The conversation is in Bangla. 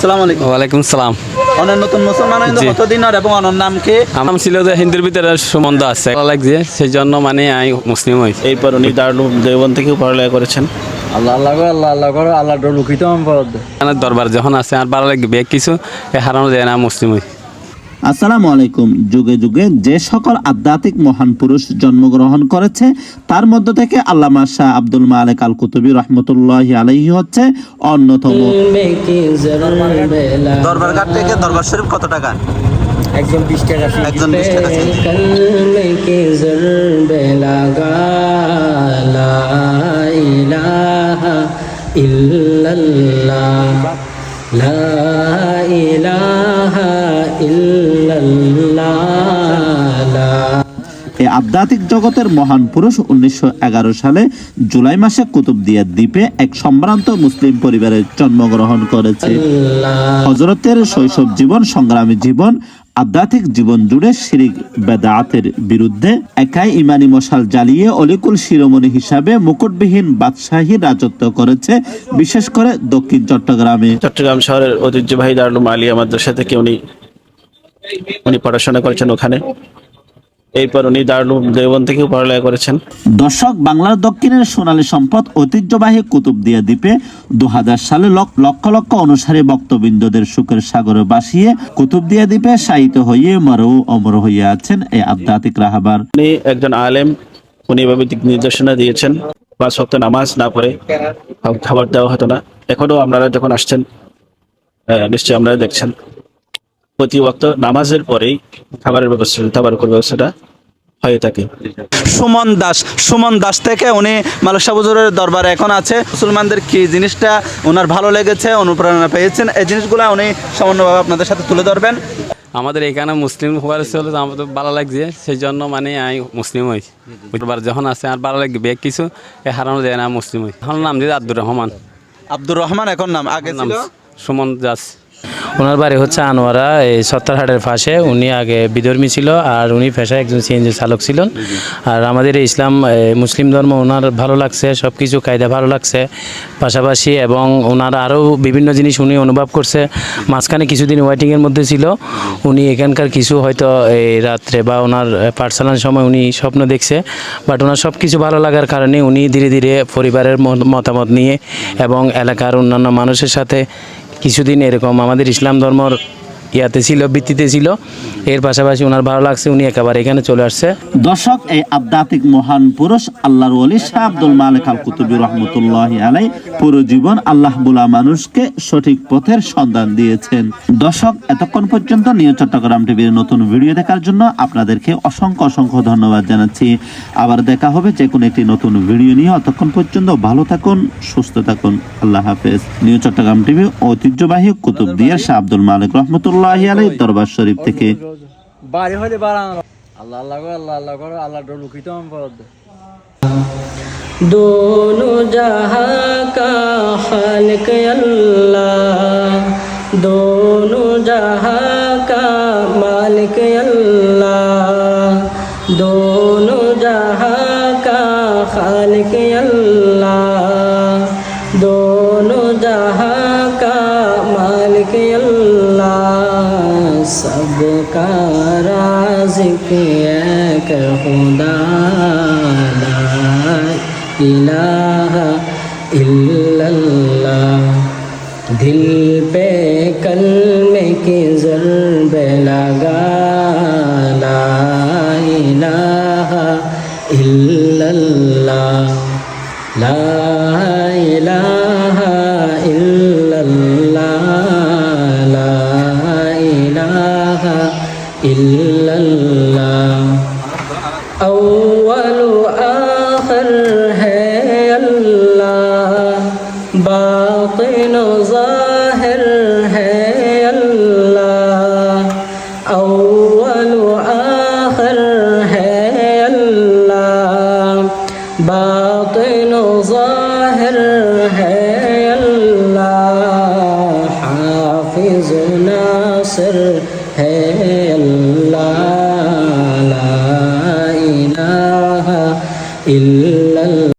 আসসালামু আলাইকুম। ওয়ালাইকুম সালাম। অনেক নতুন মুসলমান কতদিন আর এবং অনর নাম কি? আমার ছিল যে হিন্দুর ভিতরে সম্বন্ধ আছে। লাগছে সেই জন্য মানে আমি মুসলিম হই। এরপর উনি দারুল দেওবন থেকেও পড়ালেখা করেছেন। আল্লাহ আল্লাহ করে আল্লাহ আল্লাহ করে আল্লাহ ডলুকিত আমার দরবার যখন আছে আর ভালো লাগবে কিছু এ হারানো যায় না মুসলিম হই। আসসালামু আলাইকুম। যুগে যুগে যে সকল আধ্যাত্মিক মহান পুরুষ জন্মগ্রহণ করেছে তার মধ্য থেকে আল্লামা শাহ আব্দুল মালিক আল কুতুবী রহমতুল্লাহ আলাইহি হচ্ছে অন্যতম। দরবার কত টাকা? একজন বিশ টাকা একজন বিশ টাকা এই আধ্যাত্মিক জগতের মহান পুরুষ উনিশশো সালে জুলাই মাসে কুতুবদিয়া দ্বীপে এক সম্ভ্রান্ত মুসলিম পরিবারে জন্মগ্রহণ করেছে। হজরতের শৈশব জীবন সংগ্রামী জীবন আধ্যাত্মিক জীবন জুড়ে শিরিক বেদাতের বিরুদ্ধে একাই ইমানি মশাল জ্বালিয়ে অলিকুল শিরোমণি হিসাবে মুকুটবিহীন বাদশাহী রাজত্ব করেছে বিশেষ করে দক্ষিণ চট্টগ্রামে। চট্টগ্রাম শহরের ঐতিহ্যবাহী দারুল আলিয়া মাদ্রাসা থেকে উনি উনি পড়াশোনা করেছেন ওখানে। এরপর উনি দারুল দেওবন থেকেও পড়ালেখা করেছেন। দর্শক বাংলার দক্ষিণের সোনালী সম্পদ ঐতিহ্যবাহী কুতুবদিয়া দ্বীপে দু সালে লক্ষ লক্ষ অনুসারী ভক্তবৃন্দদের সুখের সাগরে বাসিয়ে কুতুবদিয়া দ্বীপে শায়িত হইয়ে মরও অমর হইয়া আছেন এই আধ্যাত্মিক রাহাবার। উনি একজন আলেম উনি এভাবে দিক নির্দেশনা দিয়েছেন পাঁচ সপ্তাহ নামাজ না পড়ে খাবার দেওয়া হতো না। এখনও আপনারা যখন আসছেন নিশ্চয়ই আপনারা দেখছেন। প্রতি ওয়াক্ত নামাজের পরেই খাবারের ব্যবস্থা খাবার ব্যবস্থাটা হয়ে থাকে। সুমন দাস সুমন দাস থেকে উনি মালিক সাবুজুরের দরবারে এখন আছে। মুসলমানদের কি জিনিসটা ওনার ভালো লেগেছে অনুপ্রেরণা পেয়েছেন এই জিনিসগুলো উনি সামান্যভাবে আপনাদের সাথে তুলে ধরবেন। আমাদের এখানে মুসলিম হওয়ার ছিল আমাদের ভালো লাগছে সেই জন্য মানে আমি মুসলিম হই। দরবার যখন আছে আর ভালো লাগবে কিছু এ হারানো যায় না মুসলিম হই। আমার নাম দিয়ে আব্দুর রহমান। আব্দুর রহমান এখন নাম আগে নাম সুমন দাস। ওনার বাড়ি হচ্ছে আনোয়ারা, এই সত্তরহাটের পাশে। উনি আগে বিধর্মী ছিল আর উনি পেশায় একজন সিএনজি চালক ছিলেন আর আমাদের ইসলাম মুসলিম ধর্ম ওনার ভালো লাগছে সব কিছু কায়দা ভালো লাগছে। পাশাপাশি এবং ওনার আরও বিভিন্ন জিনিস উনি অনুভব করছে। মাঝখানে কিছুদিন ওয়েটিংয়ের মধ্যে ছিল। উনি এখানকার কিছু হয়তো এই রাত্রে বা ওনার পাঠশালার সময় উনি স্বপ্ন দেখছে। বাট ওনার সব কিছু ভালো লাগার কারণে উনি ধীরে ধীরে পরিবারের মতামত নিয়ে এবং এলাকার অন্যান্য মানুষের সাথে কিছুদিন এরকম আমাদের ইসলাম ধর্মর ইয়াতে ছিল, ভিত্তিতে ছিল। এর পাশাপাশি ওনার ভালো লাগছে, উনি একেবারে এখানে চলে আসছে। দর্শক, এই আধ্যাত্মিক মহান পুরুষ, আল্লাহর ওলি শাহ আব্দুল মালিক আল কুতুবী রহমতুল্লাহ আলাই পুরো জীবন আল্লাহ বুলা মানুষকে সঠিক পথের সন্ধান দিয়েছেন। দর্শক, এতক্ষণ পর্যন্ত নিউ চট্টগ্রাম টিভির নতুন ভিডিও দেখার জন্য আপনাদেরকে অসংখ্য অসংখ্য ধন্যবাদ জানাচ্ছি। আবার দেখা হবে যে কোনো একটি নতুন ভিডিও নিয়ে। অতক্ষণ পর্যন্ত ভালো থাকুন, সুস্থ থাকুন। আল্লাহ হাফেজ। নিউ চট্টগ্রাম টিভি ঐতিহ্যবাহী কুতুবদিয়া শাহ আব্দুল মালিক রহমতুল্লাহ রহমতুল্লাহ আলাই দরবার শরীফ থেকে। বাড়ি হলে আল্লাহ আল্লাহ করো আল্লাহ আল্লাহ করো আল্লাহ ডর লুকিত দোনো জহা কা খালক আল্লাহ। দোনো জহা কা মালিক আল্লাহ। দো سب کا رازق ایک خدا لا الہ الا اللہ۔ دل پہ کلمے کی ضرب لگا۔ لا الہ الا اللہ۔ لا الہ الا إلا الله أول آخر هي الله باطن ظاهر هي الله أول آخر هي الله باطن ظاهر هي الله حافظ ناصر هي الله